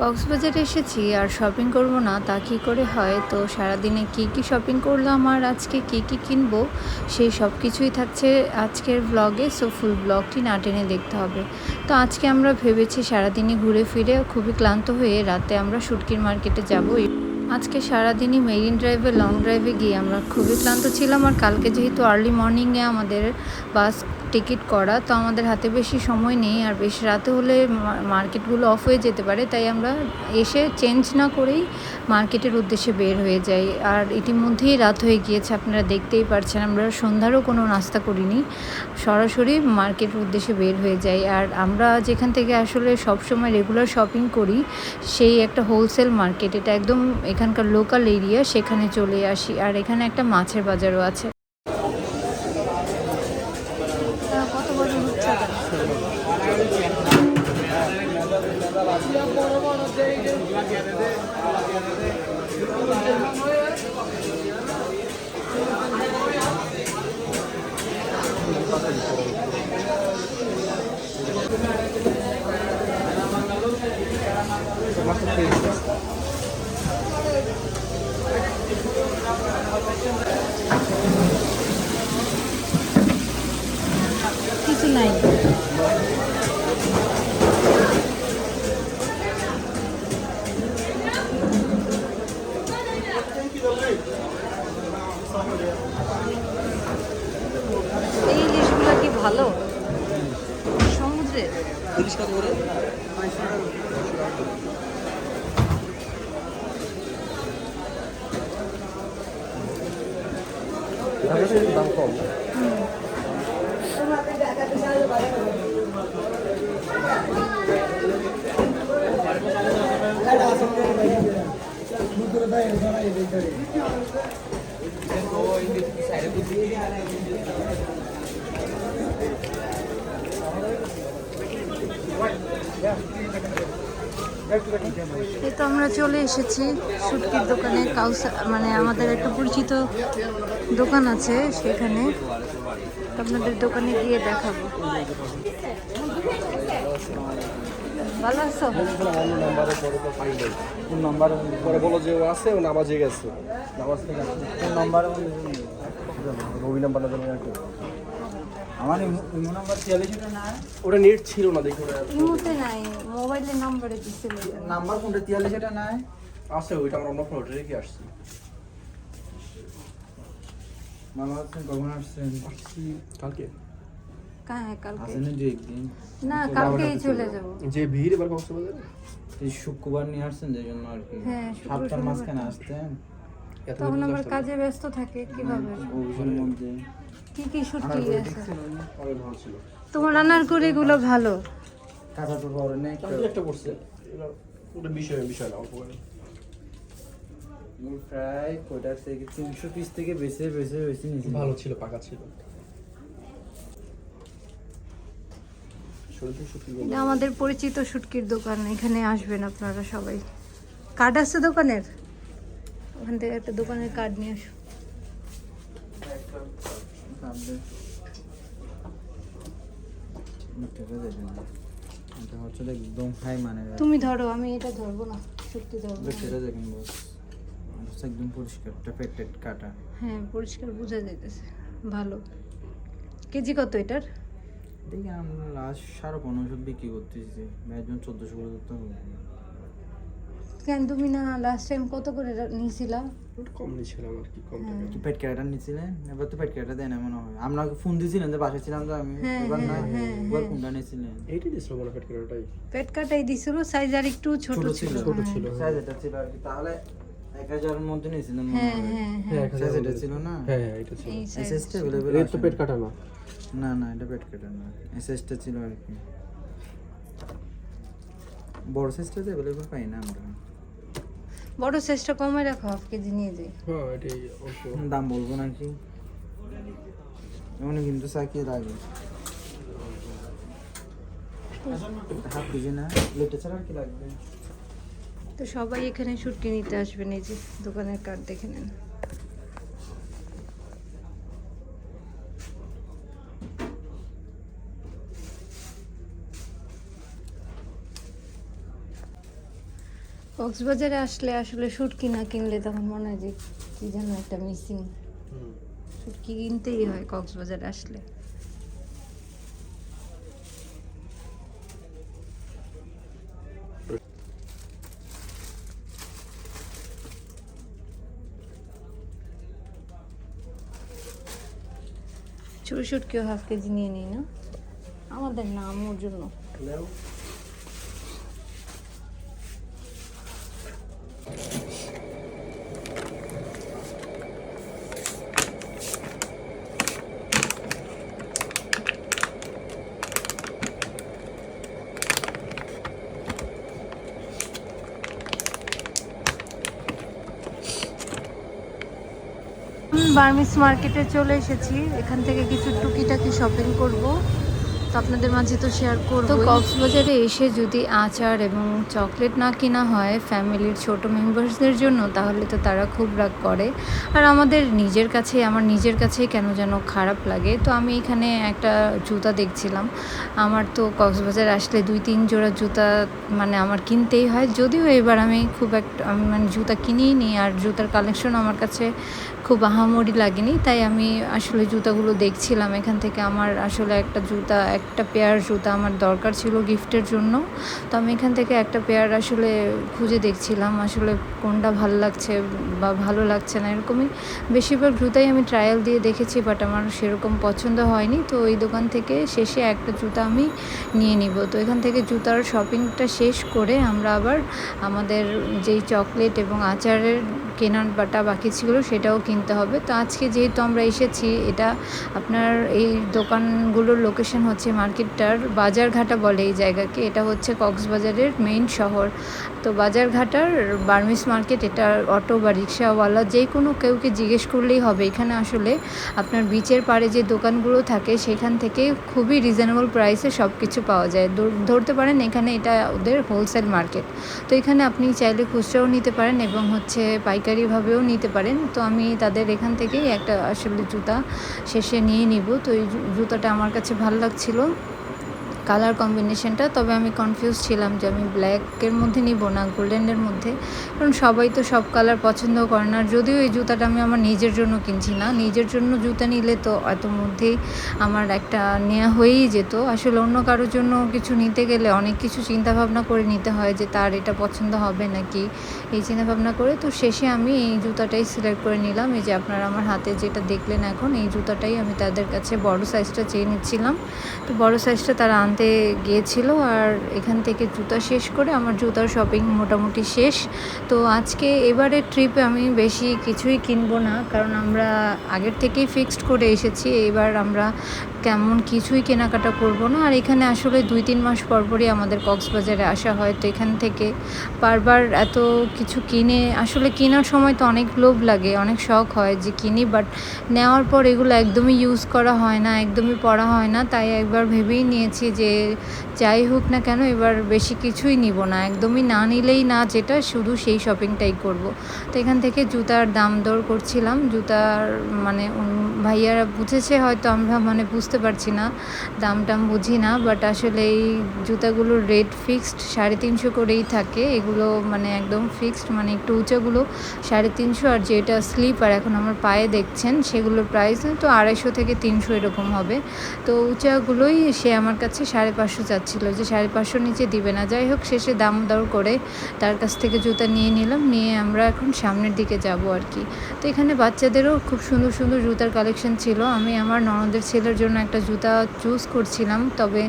কক্সবাজারে এসেছি আর শপিং করব না, তা কী করে হয়? তো সারাদিনে কি কি শপিং করলাম আর আজকে কি কি কিনবো? সেই সব কিছুই থাকছে আজকের ব্লগে সো ফুল ব্লগটি না টেনে দেখতে হবে। তো আজকে আমরা ভেবেছি সারাদিনই ঘুরে ফিরে খুবই ক্লান্ত হয়ে রাতে আমরা শুটকির মার্কেটে যাব। আজকে সারাদিনই মেরিন ড্রাইভে, লং ড্রাইভে গিয়ে আমরা খুবই ক্লান্ত ছিলাম আর কালকে যেহেতু আর্লি মর্নিংয়ে আমাদের বাস টিকিট করা, তো আমাদের হাতে বেশি সময় নেই। আর বেশি রাতে হলে মার্কেটগুলো অফ হয়ে যেতে পারে, তাই আমরা এসে চেঞ্জ না করেই মার্কেটের উদ্দেশ্যে বের হয়ে যাই। আর ইতিমধ্যেই রাত হয়ে গিয়েছে, আপনারা দেখতেই পারছেন, আমরা সন্ধ্যারও কোনো নাস্তা করিনি। সরাসরি মার্কেটের উদ্দেশ্যে বের হয়ে যাই। আর আমরা যেখান থেকে আসলে সবসময় রেগুলার শপিং করি, সেই একটা হোলসেল মার্কেট এটা একদম এখানকার লোকাল এরিয়া সেখানে চলে আসি। আর এখানে একটা মাছের বাজারও আছে। কিছু নাই। তিরিশ কত করে দাম কম এই তো আমরা চলে এসেছি শুটকির দোকানে। কাউসা মানে আমাদের একটা পরিচিত দোকান আছে সেখানে। আপনাদের দোকানে গিয়ে দেখাবো। ভালো আছো? অন্য নাম্বারে পরে তো পাই নাই কোন নাম্বার পরে বলো যে ও আছে ও নামাজে গেছে। নামাজ থেকে কোন নাম্বার রবি জানি। আমার ইমো নাম্বার তিয়াল্লিশটা না ওটা নেট ছিল না দেখো ওটা। ইমুতে নাই মোবাইলের নাম্বারে দিছিল। নাম্বার কোনটা? তিয়াল্লিশটা নাই? আছে ওইটা আমার অন্য ফোন রেখে আসছি। ভালো আছেন কখন আসছেন? কালকে। হ্যাঁ যে না কালকেই চলে যাব। যে ভিড় এবার কক্সবাজারে এই শুক্রবার নিয়ে আসছেন যে জন্য আর কি। হ্যাঁ, সাতটার মাঝখানে আসতেন। এত তখন আবার কাজে ব্যস্ত থাকে কীভাবে? কি কি শুটকি আছে ছিল। তোমার রান্নার করে এগুলো ভালো? কাঁচা টুর পাওয়ার নেই একটা পড়ছে। ওটা বিষয় বিষয় না অল্প করে। প্রায় থেকে তিনশো পিস থেকে নিয়েছি। ভালো ছিল পাকা ছিল। আমাদের পরিচিত শুটকির দোকান এখানে আসবেন আপনারা সবাই। কার্ড আছে দোকানের? ওখান থেকে একটা দোকানের কার্ড নিয়ে আসো সামনে টাকা দেবেন না এটা হচ্ছে একদম হাই মানে তুমি ধরো আমি এটা ধরবো না সত্যি ধরবো সেটা দেখেন বস। একদম পরিষ্কার পেটেড কাটা। হ্যাঁ পরিষ্কার বোঝা যাইতেছে ভালো। কেজি কত এটার? দেখি আমরা লাস্ট সাড়ে পনেরোশো বিক্রি করতেছি। একজন চোদ্দোশো করে ধরতে হবে। কেন তুমি না লাস্ট টাইম কত করে নিয়েছিলা? কম নিয়েছিলাম আর কি কম। টাকা পেট ক্যারেটার নিয়েছিলেন এবার তো পেট ক্যারেটার দেয় না মনে হয়। আপনাকে ফোন দিয়েছিলেন যে বাসায় ছিলাম তো আমি এবার না এবার। নিয়েছিলেন এইটাই দিয়েছিল মনে পেট ওটাই। পেট কাটাই দিছিল সাইজ আর একটু ছোট ছোট ছিল। ছিল, ছোট। ছিল। সাইজ এটা ছিল আর কি। তাহলে এক হাজারের মধ্যে নিয়েছিলেন মনে হ্যাঁ হয়। হ্যাঁ হ্যাঁ। সাইজ এটা ছিল না? হ্যাঁ এটা ছিল। এসএসটা অ্যাভেলেবল এর তো পেট কাটা না। না না এটা পেট কাটা না। এসএসটা ছিল আর কি। বড় সাইজটা অ্যাভেলেবল পাই না আমরা। বড় চেষ্টা কমে রাখো হাফ কেজি নিয়ে যাই। হ্যাঁ দাম বলব নাকি? এমনি কিন্তু সাকিয়ে লাগে। হাফ কেজি না লেটে ছাড়া কি লাগবে? তো সবাই এখানে শুটকি নিতে আসবেন এই যে দোকানের কার্ড দেখে নেন। কক্সবাজারে আসলে আসলে শুটকি না কিনলে তখন মনে হয় যে কি যেন একটা মিসিং শুটকি কিনতেই হয় কক্সবাজারে আসলে। ছোট শুটকিও হাফ কেজি নিয়ে নিই না। আমাদের না আমার জন্য। নাও বার্মিস মার্কেটে চলে এসেছি। এখান থেকে কিছু টুকিটাকি শপিং করব। তো আপনাদের মাঝে তো শেয়ার করব তো কক্সবাজারে এসে যদি আচার এবং চকলেট না কেনা হয় ফ্যামিলির ছোট মেম্বার্সদের জন্য তাহলে তো তারা খুব রাগ করে। আর আমাদের নিজের কাছে আমার নিজের কাছেই কেন যেন খারাপ লাগে। তো আমি এখানে একটা জুতা দেখছিলাম। আমার তো কক্সবাজার আসলে দুই তিন জোড়া জুতা মানে আমার কিনতেই হয়। যদিও এবার আমি খুব একটা আমি মানে জুতা কিনিই নিই আর জুতার কালেকশন আমার কাছে খুব আহামরি লাগেনি। তাই আমি আসলে জুতাগুলো দেখছিলাম। এখান থেকে আমার আসলে একটা জুতা একটা পেয়ার জুতা আমার দরকার ছিল গিফটের জন্য। তো আমি এখান থেকে একটা পেয়ার আসলে খুঁজে দেখছিলাম, আসলে কোনটা ভালো লাগছে বা ভালো লাগছে না, এরকমই। বেশিরভাগ জুতাই আমি ট্রায়াল দিয়ে দেখেছি বাট আমার সেরকম পছন্দ হয়নি। তো এই দোকান থেকে শেষে একটা জুতা আমি নিয়ে নিব। তো এখান থেকে জুতার শপিংটা শেষ করে আমরা আবার আমাদের যেই চকলেট এবং আচারের কেনার বাটা বাকি ছিল, সেটাও কিনতে হবে। তো আজকে যেহেতু আমরা এসেছি, এটা আপনার এই দোকানগুলোর লোকেশন হচ্ছে মার্কেটটার বাজারঘাটা বলে এই জায়গাকে। এটা হচ্ছে কক্সবাজারের মেইন শহর। তো বাজারঘাটার বার্মিস মার্কেট, এটা অটো বা রিক্সাওয়ালা যে কোনো কেউকে জিজ্ঞেস করলেই হবে। এখানে আসলে আপনার বিচের পাড়ে যে দোকানগুলো থাকে, সেখান থেকে খুবই রিজনেবল প্রাইসে সব কিছু পাওয়া যায়। ধরতে পারেন এখানে এটা ওদের হোলসেল মার্কেট তো এখানে আপনি চাইলে খুচরাও নিতে পারেন এবং হচ্ছে পাইকারিভাবেও নিতে পারেন। তো আমি তাদের এখান থেকেই একটা আসলে জুতা শেষে নিয়ে নিব। তো এই জুতাটা আমার কাছে ভালো লাগছিল। কালার কম্বিনেশনটা, তবে আমি কনফিউজ ছিলাম যে আমি ব্ল্যাকের মধ্যে নিব না গোল্ডেনের মধ্যে। কারণ সবাই তো সব কালার পছন্দ করে না যদিও এই জুতাটা আমি আমার নিজের জন্য কিনছি না, নিজের জন্য জুতা নিলে তো এত মধ্যেই আমার একটা নেওয়া হয়েই যেত। আসলে অন্য কারোর জন্য কিছু নিতে গেলে অনেক কিছু চিন্তা ভাবনা করে নিতে হয় যে তার এটা পছন্দ হবে নাকি, এই চিন্তা ভাবনা করে। তো শেষে আমি এই জুতাটাই সিলেক্ট করে নিলাম, এই যে আপনারা আমার হাতে যেটা দেখলেন এখন, এই জুতাটাই আমি তাদের কাছে বড় সাইজটা চেয়ে নিচ্ছিলাম। তো বড় সাইজটা তারা আনতে গিয়েছিল আর এখান থেকে জুতা শেষ করে আমার জুতার শপিং মোটামুটি শেষ। তো আজকে এবারের ট্রিপে আমি বেশি কিছুই কিনবো না, কারণ আমরা আগের থেকেই ফিক্সড করে এসেছি। এবার আমরা কেমন কিছুই কেনাকাটা করব না। আর এখানে আসলে দুই তিন মাস পর পরই আমাদের কক্সবাজারে আসা হয়, তো এখান থেকে বারবার এত কিছু কিনে, আসলে কেনার সময় তো অনেক লোভ লাগে, অনেক শখ হয় যে কিনি বাট নেওয়ার পর এগুলো একদমই ইউজ করা হয় না, একদমই পড়া হয় না। তাই একবার ভেবেই নিয়েছি যে যাই হোক না কেন এবার বেশি কিছুই নিব না। একদমই না নিলেই না যেটা, শুধু সেই শপিংটাই করব। তো এখান থেকে জুতার দাম দর করছিলাম। জুতার মানে ভাইয়ারা বুঝেছে হয়তো, আমরা মানে বুঝতে পারছি না, দাম টাম বুঝি না বাট আসলে এই জুতাগুলোর রেট ফিক্সড সাড়ে তিনশো করেই থাকে। এগুলো মানে একদম ফিক্সড মানে একটু উঁচাগুলো সাড়ে তিনশো, আর যেটা স্লিপার এখন আমার পায়ে দেখছেন, সেগুলোর প্রাইস তো আড়াইশো থেকে তিনশো এরকম হবে। তো উঁচাগুলোই সে আমার কাছে সাড়ে পাঁচশো চাচ্ছিলো যে সাড়ে পাঁচশো নিচে দিবে না। যাই হোক, শেষে দাম দর করে তার কাছ থেকে জুতা নিয়ে নিলাম, নিয়ে আমরা এখন সামনের দিকে যাব আর কি। তো এখানে বাচ্চাদেরও খুব সুন্দর সুন্দর জুতার কালেকশন ছিল। আমি আমার ননদের ছেলের জন্য একটা জুতা চুজ করছিলাম, তবে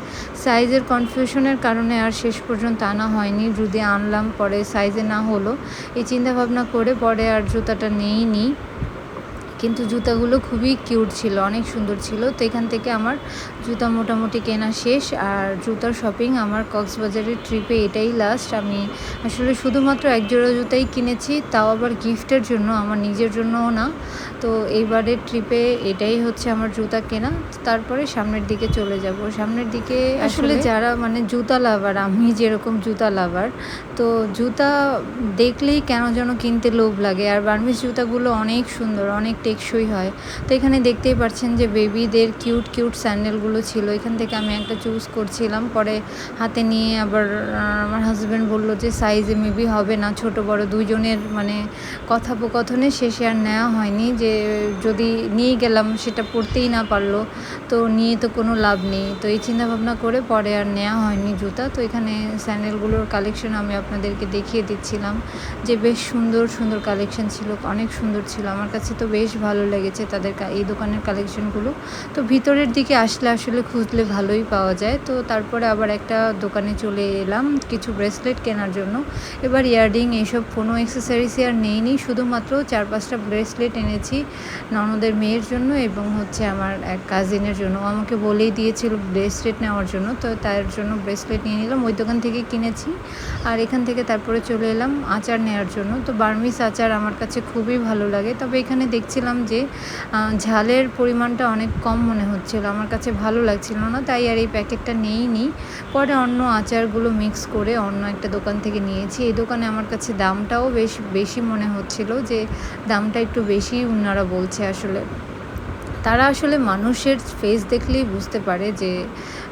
সাইজের কনফিউশনের কারণে আর শেষ পর্যন্ত আনা হয়নি। যদি আনলাম, পরে সাইজে না হলো। এই চিন্তা ভাবনা করে পরে আর জুতাটা নেই নি কিন্তু জুতাগুলো খুবই কিউট ছিল, অনেক সুন্দর ছিল। তো এখান থেকে আমার জুতা মোটামুটি কেনা শেষ আর জুতার শপিং আমার কক্সবাজারের ট্রিপে এটাই লাস্ট আমি আসলে শুধুমাত্র এক জোড়া জুতাই কিনেছি তাও আবার গিফটের জন্য আমার নিজের জন্যও না। তো এইবারের ট্রিপে এটাই হচ্ছে আমার জুতা কেনা। তারপরে সামনের দিকে চলে যাব। সামনের দিকে আসলে যারা মানে জুতা লাভার আমি যেরকম জুতা লাভার তো জুতা দেখলেই কেন যেন কিনতে লোভ লাগে। আর বার্মিস জুতাগুলো অনেক সুন্দর অনেক টেকসই হয়। তো এখানে দেখতেই পাচ্ছেন যে বেবিদের কিউট কিউট স্যান্ডেলগুলো কালারগুলো ছিল, এখান থেকে আমি একটা চুজ করছিলাম। পরে হাতে নিয়ে আবার আমার হাজব্যান্ড বলল যে সাইজে মেবি হবে না, ছোট, বড় দুইজনের মানে কথোপকথনে শেষে আর নেওয়া হয়নি। যে, যদি নিয়ে গেলাম, সেটা পড়তেই না পারল, তো নিয়ে তো কোনো লাভ নেই। তো এই চিন্তাভাবনা করে পরে আর নেওয়া হয়নি জুতা। তো এখানে স্যান্ডেলগুলোর কালেকশন আমি আপনাদেরকে দেখিয়ে দিচ্ছিলাম যে, বেশ সুন্দর সুন্দর কালেকশন ছিল, অনেক সুন্দর ছিল। আমার কাছে তো বেশ ভালো লেগেছে তাদের এই দোকানের কালেকশনগুলো তো ভিতরের দিকে আসলে আসলে খুঁজলে ভালোই পাওয়া যায়। তো তারপরে আবার একটা দোকানে চলে এলাম কিছু ব্রেসলেট কেনার জন্য। এবার ইয়াররিং এইসব কোনো অ্যাক্সেসরিজই আর নেইনি শুধুমাত্র চার পাঁচটা ব্রেসলেট এনেছি ননদের মেয়ের জন্য এবং হচ্ছে আমার এক কাজিনের জন্য। আমাকে বলেই দিয়েছিল ব্রেসলেট নেওয়ার জন্য। তো তার জন্য ব্রেসলেট নিয়ে নিলাম। ওই দোকান থেকে কিনেছি। আর এখান থেকে তারপরে চলে এলাম আচার নেওয়ার জন্য। তো বার্মিস আচার আমার কাছে খুবই ভালো লাগে। তবে এখানে দেখছিলাম যে ঝালের পরিমাণটা অনেক কম মনে হচ্ছিল। আমার কাছে ভালো লাগছিল না, তাই আর এই প্যাকেটটা নিইনি। পরে অন্য আচারগুলো মিক্স করে অন্য একটা দোকান থেকে নিয়েছি। এই দোকানে আমার কাছে দামটাও বেশ বেশি মনে হচ্ছিল যে, দামটা একটু বেশি ওনারা বলছে আসলে। তারা আসলে মানুষের ফেস দেখলেই বুঝতে পারে যে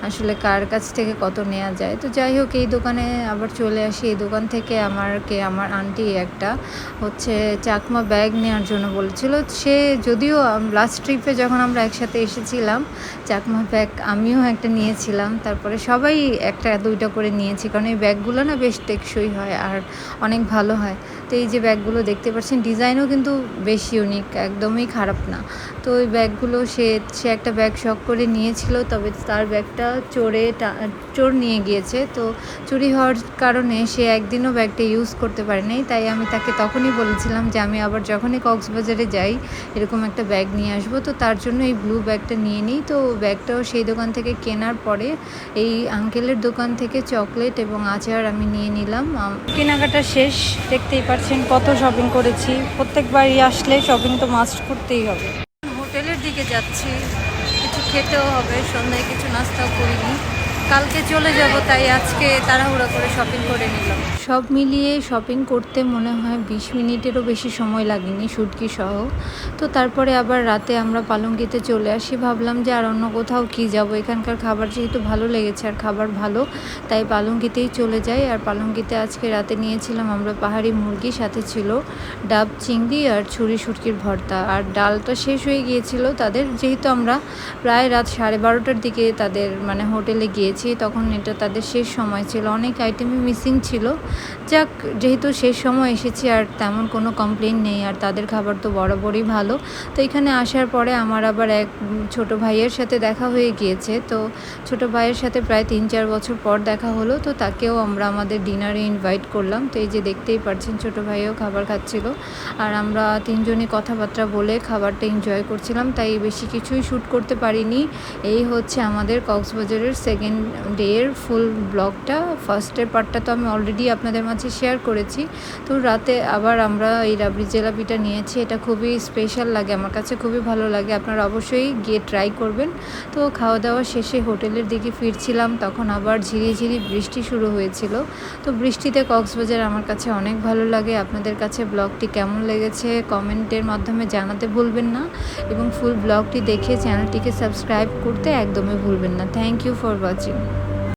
আসলে কার কাছ থেকে কত নেওয়া যায়। তো যাই হোক, এই দোকানে আবার চলে আসি। এই দোকান থেকে আমারকে, আমার আন্টি একটা হচ্ছে চাকমা ব্যাগ নেওয়ার জন্য বলেছিল। সে যদিও লাস্ট ট্রিপে যখন আমরা একসাথে এসেছিলাম, চাকমা ব্যাগ আমিও একটা নিয়েছিলাম। তারপরে সবাই একটা দুইটা করে নিয়েছি। কারণ এই ব্যাগগুলো না বেশ টেকসই হয় আর অনেক ভালো হয়। তো এই যে ব্যাগগুলো দেখতে পাচ্ছেন ডিজাইনও কিন্তু বেশ ইউনিক একদমই খারাপ না। তো ওই ব্যাগগুলো সে সে একটা ব্যাগ শখ করে নিয়েছিল, তবে তার ব্যাগটা চোরে চোর নিয়ে গিয়েছে। তো চুরি হওয়ার কারণে সে একদিনও ব্যাগটা ইউজ করতে পারে নাই। তাই আমি তাকে তখনই বলেছিলাম যে আমি আবার যখনই কক্সবাজারে যাই, এরকম একটা ব্যাগ নিয়ে আসব। তো তার জন্য এই ব্লু ব্যাগটা নিয়ে নিই। তো ব্যাগটাও সেই দোকান থেকে কেনার পরে এই আঙ্কেলের দোকান থেকে চকলেট এবং আচার আমি নিয়ে নিলাম। কেনাকাটা শেষ, দেখতেই পাচ্ছেন কত শপিং করেছি। প্রত্যেকবারই আসলে শপিং তো মাস্ট করতেই হবে। দিকে যাচ্ছি কিছু খেতেও হবে সন্ধ্যায় কিছু নাস্তাও করিনি। কালকে চলে যাব, তাই আজকে তাড়াহুড়ো করে শপিং করে নিলাম। সব মিলিয়ে শপিং করতে মনে হয় বিশ মিনিটেরও বেশি সময় লাগেনি শুটকি সহ। তো তারপরে আবার রাতে আমরা পালঙ্কিতে চলে আসি। ভাবলাম যে আর অন্য কোথাও কি যাব? এখানকার খাবার যেহেতু ভালো লেগেছে আর খাবার ভালো, তাই পালঙ্কিতেই চলে যাই। আর পালঙ্কিতে আজকে রাতে নিয়েছিলাম আমরা পাহাড়ি মুরগি, সাথে ছিল ডাব, চিংড়ি আর ছুরি শুটকির ভর্তা। আর ডালটা শেষ হয়ে গিয়েছিল তাদের, যেহেতু আমরা প্রায় রাত সাড়ে বারোটার দিকে তাদের মানে হোটেলে গিয়েছি তখন এটা তাদের শেষ সময় ছিল। অনেক আইটেমই মিসিং ছিল। যাক, যেহেতু শেষ সময় এসেছি, আর তেমন কোনো কমপ্লেন নেই, আর তাদের খাবার তো বরাবরই ভালো। তো এখানে আসার পরে আমার আবার এক ছোট ভাইয়ের সাথে দেখা হয়ে গিয়েছে। তো ছোট ভাইয়ের সাথে প্রায় তিন চার বছর পর দেখা হলো। তো তাকেও আমরা আমাদের ডিনারে ইনভাইট করলাম। তো এই যে দেখতেই পারছেন, ছোট ভাইও খাবার খাচ্ছিল। আর আমরা তিনজনই কথাবার্তা বলে খাবারটা এনজয় করছিলাম। তাই বেশি কিছুই শ্যুট করতে পারিনি। এই হচ্ছে আমাদের কক্সবাজারের সেকেন্ড ডের ফুল ব্লগটা ফার্স্টের পার্টটা তো আমি অলরেডি আপনাদের মাঝে শেয়ার করেছি। তো রাতে আবার আমরা এই রাবড়ি জেলাপিটা নিয়েছি, এটা খুবই স্পেশাল লাগে, আমার কাছে খুবই ভালো লাগে, আপনারা অবশ্যই গিয়ে ট্রাই করবেন। তো খাওয়া দাওয়া শেষে হোটেলের দিকে ফিরছিলাম, তখন আবার ঝিরিঝিরি বৃষ্টি শুরু হয়েছিল। তো বৃষ্টিতে কক্সবাজার আমার কাছে অনেক ভালো লাগে, আপনাদের কাছে ব্লগটি কেমন লেগেছে কমেন্টের মাধ্যমে জানাতে ভুলবেন না। এবং ফুল ব্লগটি দেখে চ্যানেলটিকে সাবস্ক্রাইব করতে একদমই ভুলবেন না। Thank you for watching you.